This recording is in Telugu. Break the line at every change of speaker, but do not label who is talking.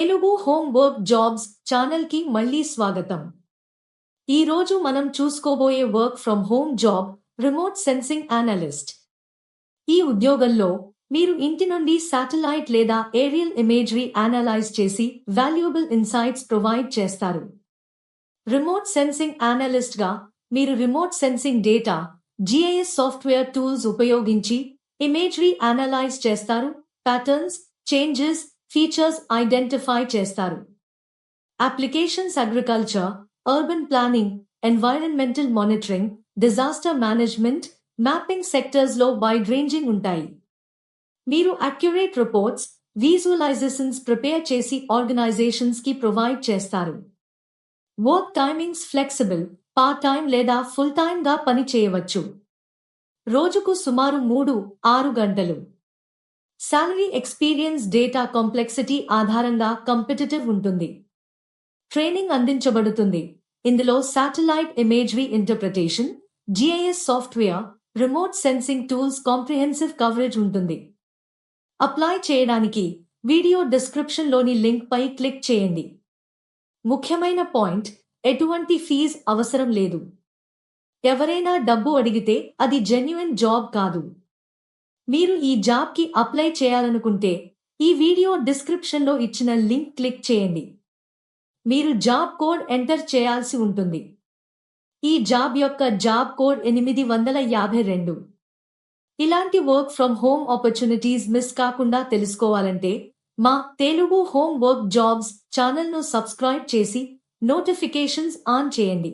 తెలుగు హోమ్ వర్క్ జాబ్స్ ఛానల్కి మళ్ళీ స్వాగతం. ఈ రోజు మనం చూసుకోబోయే work from home job remote sensing analyst. ఈ ఉద్యోగంలో మీరు ఇంటి నుండి శాటిలైట్ లేదా ఏరియల్ ఇమేజరీ అనలైజ్ చేసి వాల్యుయబుల్ ఇన్సైట్స్ ప్రొవైడ్ చేస్తారు. రిమోట్ సెన్సింగ్ అనలిస్ట్గా మీరు remote sensing data GIS software tools ఉపయోగించి ఇమేజరీ అనలైజ్ చేస్తారు ప్యాటర్న్స్ చేంజెస్ ఫీచర్స్ ఐడెంటిఫై చేస్తారు. Applications agriculture urban planning environmental monitoring disaster management mapping సెక్టర్స్లో wide ranging ఉంటాయి. మీరు అక్యురేట్ రిపోర్ట్స్ విజువలైజేషన్స్ ప్రిపేర్ చేసి ఆర్గనైజేషన్స్కి ప్రొవైడ్ చేస్తారు. Work timings flexible part time లేదా ఫుల్ టైం గా పని చేయవచ్చు. రోజుకు సుమారు మూడు ఆరు గంటలు. శాలరీ ఎక్స్పీరియన్స్ డేటా కాంప్లెక్సిటీ ఆధారంగా కంపిటిటివ్ ఉంటుంది. ట్రైనింగ్ అందించబడుతుంది. ఇందులో satellite imagery interpretation GIS software remote sensing tools comprehensive coverage ఉంటుంది. అప్లై చేయడానికి వీడియో డిస్క్రిప్షన్లోని లింక్పై క్లిక్ చేయండి. ముఖ్యమైన పాయింట్ ఎటువంటి ఫీజ్ అవసరం లేదు. ఎవరైనా డబ్బు అడిగితే అది జెన్యున్ జాబ్ కాదు. మీరు ఈ జాబ్కి అప్లై చేయాలనుకుంటే ఈ వీడియో డిస్క్రిప్షన్లో ఇచ్చిన లింక్ క్లిక్ చేయండి. మీరు జాబ్ కోడ్ ఎంటర్ చేయాల్సి ఉంటుంది. ఈ జాబ్ యొక్క జాబ్ కోడ్ ఎనిమిది వందల యాభై రెండు. ఇలాంటి work from home opportunities miss కాకుండా తెలుసుకోవాలంటే మా తెలుగు హోమ్ వర్క్ జాబ్స్ ఛానల్ను సబ్స్క్రైబ్ చేసి నోటిఫికేషన్స్ ఆన్ చేయండి.